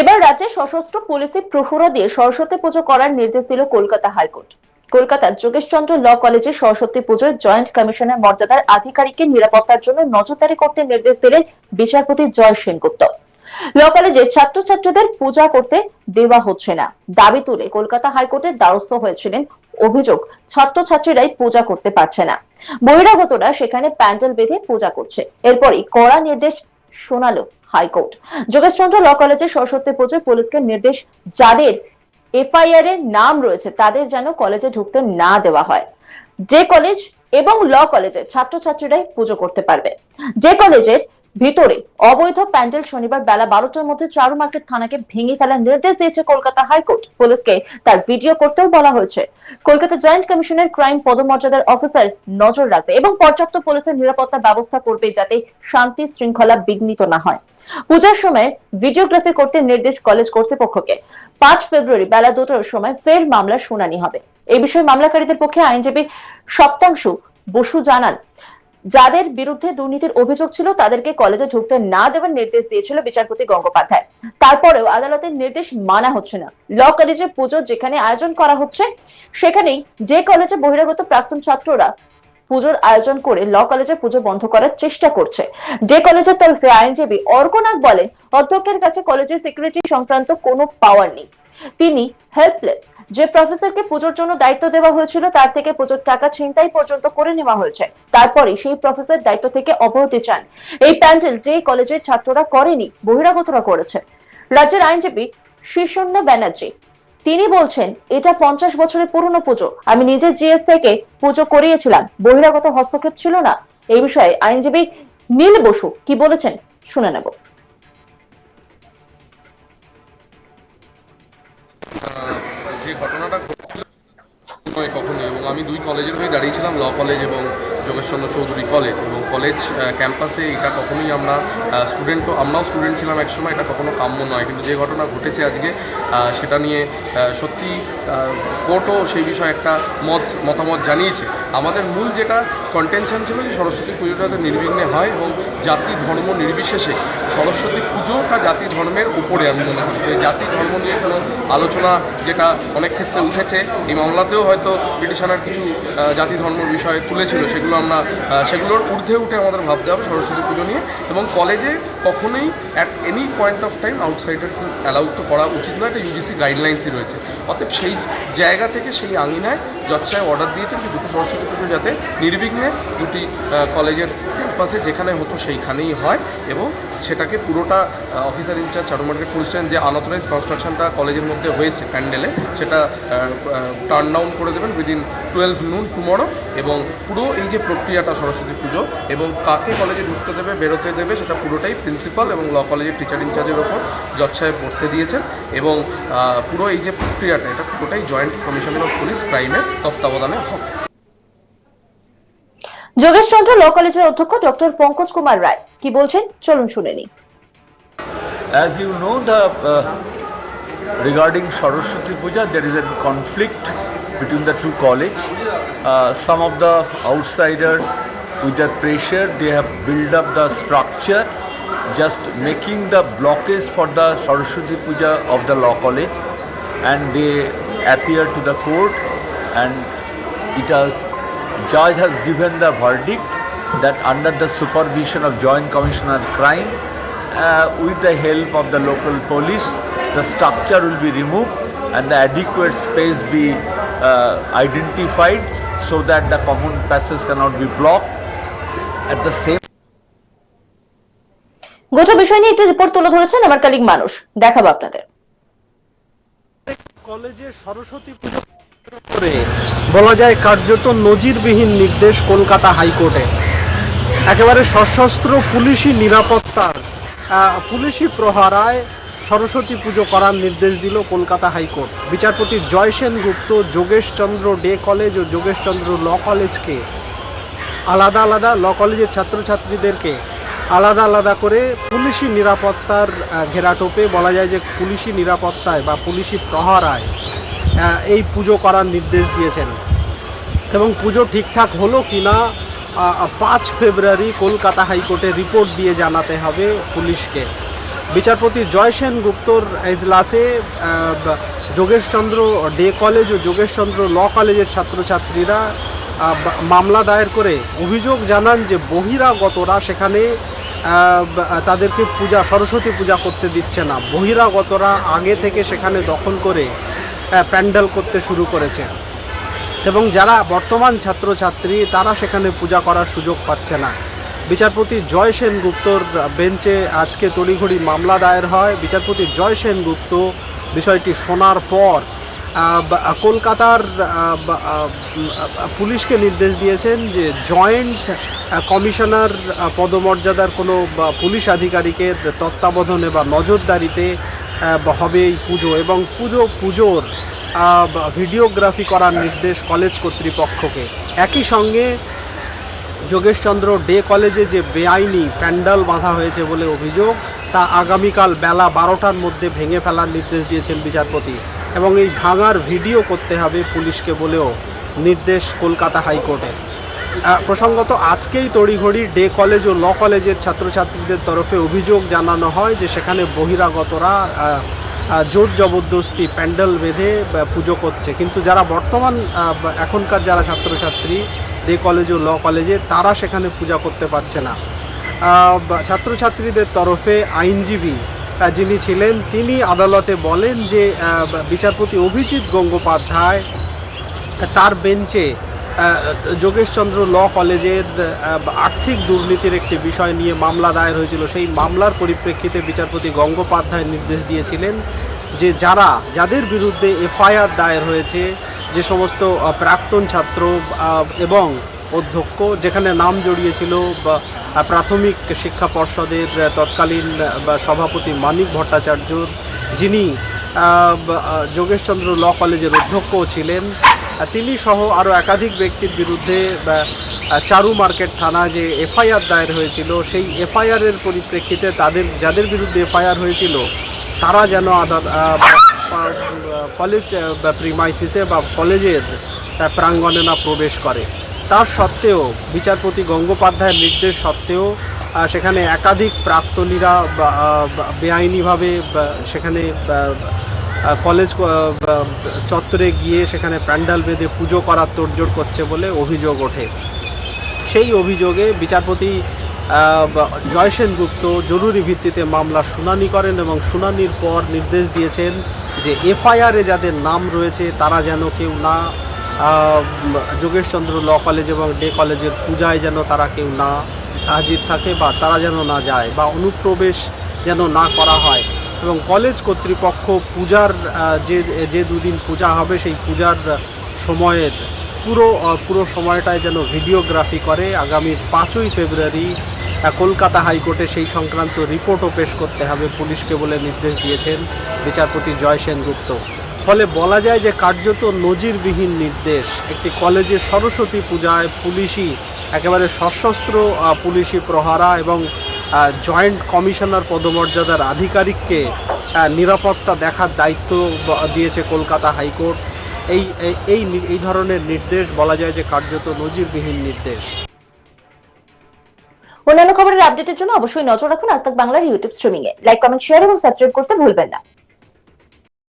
এবার রাজ্যে সশস্ত্র পুলিশি প্রহরা দিয়ে সরস্বতী পুজো করার নির্দেশ দিল কলকাতা হাইকোর্ট। কলকাতার যোগেশচন্দ্র ল কলেজে সরস্বতী পুজোর জয়েন্ট কমিশনের মর্যাদার আধিকারিকের নিরাপত্তার জন্য নজরদারি করতে নির্দেশ দিলেন বিচারপতি জয় সেনগুপ্ত। ল কলেজে ছাত্রছাত্রীদের পূজা করতে দেওয়া হচ্ছে না। দাবি তুলে কলকাতা হাইকোর্টের দ্বারস্থ হয়েছিলেন। অভিযোগ, ছাত্রছাত্রীরাই পূজা করতে পারছে না। বহিরাগতরা সেখানে প্যান্ডেল বেঁধে পূজা করছে। এরপরই কড়া নির্দেশ শোনালো হাইকোর্ট। যোগেশচন্দ্র ল কলেজে সরস্বতী পুজোর পুলিশকে নির্দেশ যাদের এফআইআর এর নাম রয়েছে, তাদের যেন কলেজে ঢুকতে না দেওয়া হয়। যে কলেজ এবং ল কলেজে ছাত্রছাত্রীরাই পুজো করতে পারবে। যে কলেজের ভিতরে অবৈধ প্যান্ডেল শনিবার বেলা বারোটার মধ্যে চারু মার্কেট থানাকে ভেঙে ফেলার নির্দেশ দিয়েছে কলকাতা হাইকোর্ট। পুলিশকে তার ভিডিও করতেও বলা হয়েছে। কলকাতা জয়েন্ট কমিশনের ক্রাইম পদমর্যাদার অফিসার নজর রাখবে এবং পর্যাপ্ত পুলিশের নিরাপত্তা ব্যবস্থা করবে যাতে শান্তি শৃঙ্খলা বিঘ্নিত না হয়। পূজার সময় ভিডিওগ্রাফি করতে নির্দেশ কলেজ কর্তৃপক্ষকে। পাঁচ ফেব্রুয়ারি বেলা দুটোর সময় ফের মামলার শুনানি হবে। এই বিষয়ে মামলাকারীদের পক্ষে আইনজীবী সপ্তাংশু বসু জানান। যাদের বিরুদ্ধে দুর্নীতির অভিযোগ ছিল তাদেরকে কলেজে ঢুকতে না দেওয়ার নির্দেশ দিয়েছিল বিচারপতি গঙ্গোপাধ্যায়। তারপরেও আদালতের নির্দেশ মানা হচ্ছে না। ল কলেজে পুজো যেখানে আয়োজন করা হচ্ছে, সেখানেই যে কলেজে বহিরাগত প্রাক্তন ছাত্ররা পুজোর আয়োজন করে ল কলেজে পুজো বন্ধ করার চেষ্টা করছে। যে কলেজের তরফে আইনজীবী অর্কনাথ বলেন, অধ্যক্ষের কাছে কলেজের সিকিউরিটি সংক্রান্ত কোনো পাওয়ার নেই। তিনি হেল্পলেস যে প্রফেসরকে পুজোর জন্য দায়িত্ব দেওয়া হয়েছিল, তার থেকে পুজোর টাকা ছিনতাই পর্যন্ত করে নেওয়া হয়েছে। তারপরে সেই প্রফেসর দায়িত্ব থেকে অব্যাহতি চান। এই প্যান্ডেল যে কলেজের ছাত্ররা করেনি, বহিরাগতরা করেছে। রাজ্যের আইনজীবী শীর্ষণ্য ব্যানার্জি, তিনি বলছেন, এটা পঞ্চাশ বছরের পুরনো পুজো। আমি নিজে জিএস থেকে পুজো করিয়েছিলাম। বহিরাগত হস্তক্ষেপ ছিল না। এই বিষয়ে আইনজীবী নীল বসু কি বলেছেন শুনে নেব। ঘটনাটা ঘটেছিল নয় কখনোই এবং আমি দুই কলেজের হয়ে দাঁড়িয়েছিলাম ল কলেজ এবং যোগেশচন্দ্র চৌধুরী কলেজ এবং কলেজ ক্যাম্পাসে এটা কখনোই আমরা স্টুডেন্টও আমরাও স্টুডেন্ট ছিলাম একসময় এটা কখনো কাম্য নয়। কিন্তু যে ঘটনা ঘটেছে আজকে সেটা নিয়ে সত্যি কোর্টও সেই বিষয়ে একটা মত, মতামত জানিয়েছে। আমাদের মূল যেটা কন্টেনশন ছিল যে সরস্বতী পুজোটা যাতে নির্বিঘ্নে হয় এবং জাতি ধর্ম নির্বিশেষে সরস্বতী পুজোটা জাতি ধর্মের উপরে, আমি মনে করি। জাতি ধর্ম নিয়ে কোনো আলোচনা যেটা অনেক ক্ষেত্রে উঠেছে, এই মামলাতেও হয়তো পিটিশনার কিছু জাতি ধর্ম বিষয় তুলেছিল, সেগুলো আমরা সেগুলোর ঊর্ধ্বে উঠে আমাদের ভাবতে হবে সরস্বতী পুজো নিয়ে এবং কলেজে কখনোই at any point of time outsider allowed তো করা উচিত নয় একটা ইউজিসি গাইডলাইন্সই রয়েছে। অতএব সেই জায়গা থেকে সেই আঙিনায় যৎসায় অর্ডার দিয়েছেন যে দুটো সরস্বতী পুজো যাতে নির্বিঘ্নে দুটি কলেজের ক্যাম্পাসে যেখানে হতো সেইখানেই হয় এবং সেটাকে পুরোটা officer in charge Charu market police যে আনঅথরাইজ কনস্ট্রাকশনটা কলেজের মধ্যে হয়েছে প্যান্ডেলে, সেটা টার্ন ডাউন করে দেবেন উইদিন টুয়েলভ নুন টুমরো এবং পুরো এই যে প্রক্রিয়াটা সরস্বতী পুজো এবং কাকে কলেজে ঢুকতে দেবে, বেরোতে দেবে, সেটা পুরোটাই প্রিন্সিপাল এবং ল কলেজের টিচার ইনচার্জের ওপর জজ পড়তে দিয়েছেন এবং পুরো এই যে প্রক্রিয়াটা, এটা পুরোটাই জয়েন্ট কমিশনার অফ পুলিশ ক্রাইমের তত্ত্বাবধানে হবে। যোগেশচন্দ্র ল কলেজের অধ্যক্ষ ডক্টর পঙ্কজ কুমার রায় কি বলছেন চলুন শুনে নিই As you know, the uh, regarding Saraswati Puja, there is a conflict between the two college. Uh, some of the outsiders, with their pressure, they have built up the structure, just making the blockage for the Saraswati Puja of the law college, and they appear to the court, and it has judge has given the verdict that under the supervision of Joint Commissioner Crime, uh, with the help of the local police, the structure will be removed and the adequate space be uh, identified so that the common passes cannot be blocked. At the same গোটা বিষয় নিয়ে একটি report তুলে ধরেছেন আমার কালিক মানুষ দেখাবো আপনাদের কলেজে সরস্বতী পুজো করে। বলা যায় কার্যত নজিরবিহীন নির্দেশ কলকাতা হাইকোর্টে। একেবারে সশস্ত্র পুলিশি নিরাপত্তার পুলিশি প্রহারায় সরস্বতী পুজো করার নির্দেশ দিল কলকাতা হাইকোর্ট। বিচারপতি জয় সেনগুপ্ত যোগেশচন্দ্র ডে কলেজ ও যোগেশচন্দ্র ল কলেজকে আলাদা আলাদা, ল কলেজের ছাত্রছাত্রীদেরকে আলাদা আলাদা করে পুলিশি নিরাপত্তার ঘেরাটোপে বলা যায় যে পুলিশি নিরাপত্তায় বা পুলিশি প্রহরায় এই পুজো করার নির্দেশ দিয়েছেন। এবং পুজো ঠিকঠাক হলো কি না পাঁচ ফেব্রুয়ারি কলকাতা হাইকোর্টে রিপোর্ট দিয়ে জানাতে হবে পুলিশকে। বিচারপতি জয় সেন গুপ্তর এজলাসে যোগেশচন্দ্র ডে কলেজ ও যোগেশচন্দ্র ল কলেজের ছাত্রছাত্রীরা মামলা দায়ের করে অভিযোগ জানান যে বহিরাগতরা সেখানে তাদেরকে পূজা, সরস্বতী পূজা করতে দিচ্ছে না। বহিরাগতরা আগে থেকে সেখানে দখল করে প্যান্ডেল করতে শুরু করেছে। এবং যারা বর্তমান ছাত্রছাত্রী, তারা সেখানে পূজা করার সুযোগ পাচ্ছে না। বিচারপতি জয় সেনগুপ্তর বেঞ্চে আজকে তড়িঘড়ি মামলা দায়ের হয়। বিচারপতি জয় সেনগুপ্ত বিষয়টি শোনার পর কলকাতার পুলিশকে নির্দেশ দিয়েছেন যে জয়েন্ট কমিশনার পদমর্যাদার কোনো পুলিশ আধিকারিকের তত্ত্বাবধানে বা নজরদারিতে হবে এই পুজো। এবং পুজো, পুজোর ভিডিওগ্রাফি করার নির্দেশ কলেজ কর্তৃপক্ষকে। একই সঙ্গে যোগেশচন্দ্র ডে কলেজে যে বেআইনি প্যান্ডেল বাঁধা হয়েছে বলে অভিযোগ, তা আগামীকাল বেলা বারোটার মধ্যে ভেঙে ফেলার নির্দেশ দিয়েছেন বিচারপতি এবং এই ভাঙার ভিডিও করতে হবে পুলিশকে বলেও নির্দেশ কলকাতা হাইকোর্টের। প্রসঙ্গত আজকেই তড়িঘড়ি ডে কলেজ ও ল কলেজের ছাত্রছাত্রীদের তরফে অভিযোগ জানানো হয় যে সেখানে বহিরাগতরা জোর জবরদস্তি প্যান্ডেল বেঁধে পুজো করছে। কিন্তু যারা বর্তমান এখনকার যারা ছাত্রছাত্রী ডে কলেজ ও ল কলেজে তারা সেখানে পূজা করতে পারছে না। ছাত্রছাত্রীদের তরফে আইনজীবী যিনি ছিলেন, তিনি আদালতে বলেন যে বিচারপতি অভিজিৎ গঙ্গোপাধ্যায়, তার বেঞ্চে যোগেশচন্দ্র ল কলেজের আর্থিক দুর্নীতির একটি বিষয় নিয়ে মামলা দায়ের হয়েছিল। সেই মামলার পরিপ্রেক্ষিতে বিচারপতি গঙ্গোপাধ্যায় নির্দেশ দিয়েছিলেন যে যারা, যাদের বিরুদ্ধে এফআইআর দায়ের হয়েছে, যে সমস্ত প্রাক্তন ছাত্র এবং অধ্যক্ষ, যেখানে নাম জড়িয়েছিল প্রাথমিক শিক্ষা পর্ষদের তৎকালীন সভাপতি মানিক ভট্টাচার্যর, যিনি যোগেশচন্দ্র ল কলেজের অধ্যক্ষও ছিলেন তিনি সহ আরও একাধিক ব্যক্তির বিরুদ্ধে চারু মার্কেট থানা যে এফআইআর দায়ের হয়েছিল, সেই এফআইআরের পরিপ্রেক্ষিতে তাদের, যাদের বিরুদ্ধে এফআইআর হয়েছিল, তারা যেন বা- কলেজ প্রিমাইসিসে বা কলেজের প্রাঙ্গণে না প্রবেশ করে। তার সত্ত্বেও বিচারপতি গঙ্গোপাধ্যায়ের নির্দেশ সত্ত্বেও সেখানে একাধিক প্রাক্তনীরা বেআইনিভাবে সেখানে কলেজ চত্বরে গিয়ে সেখানে প্যান্ডেল বেঁধে পুজো করার তোড়জোড় করছে বলে অভিযোগ ওঠে। সেই অভিযোগে বিচারপতি আহ, বা- জয় সেনগুপ্ত জরুরি ভিত্তিতে মামলার শুনানি করেন এবং শুনানির পর নির্দেশ দিয়েছেন যে এফআইআরে যাদের নাম রয়েছে তারা যেন কেউ না যোগেশচন্দ্র ল কলেজ এবং ডে কলেজের পূজায় যেন তারা কেউ না হাজির থাকে বা তারা যেন না যায় বা অনুপ্রবেশ যেন না করা হয়। এবং কলেজ কর্তৃপক্ষ পূজার যে যে দুদিন পূজা হবে সেই পূজার সময়ের পুরো পুরো সময়টায় যেন ভিডিওগ্রাফি করে। আগামী পাঁচই ফেব্রুয়ারি কলকাতা হাইকোর্টে সেই সংক্রান্ত রিপোর্টও পেশ করতে হবে। পুলিশকে বলে নির্দেশ দিয়েছেন বিচারপতি জয় সেনগুপ্ত। ফলে বলা যায় যে কার্যত নজিরবিহীন নির্দেশ। একটি কলেজের সরস্বতী পূজায় পুলিশি একেবারে সশস্ত্র পুলিশি প্রহারা এবং জয়েন্ট কমিশনার পদমর্যাদার আধিকারিককে নিরাপত্তা দেখার দায়িত্ব দিয়েছে কলকাতা হাইকোর্ট। এই, এই- এই ধরনের নির্দেশ বলা যায় যে কার্যত নজিরবিহীন নির্দেশ। অন্যান্য খবরের আপডেটের জন্য অবশ্যই নজর রাখুন আজ বাংলার ইউটিউব স্ট্রিমিং এ লাইক, কমেন্ট, শেয়ার এবং সাবস্ক্রাইব করতে ভুলবেন না।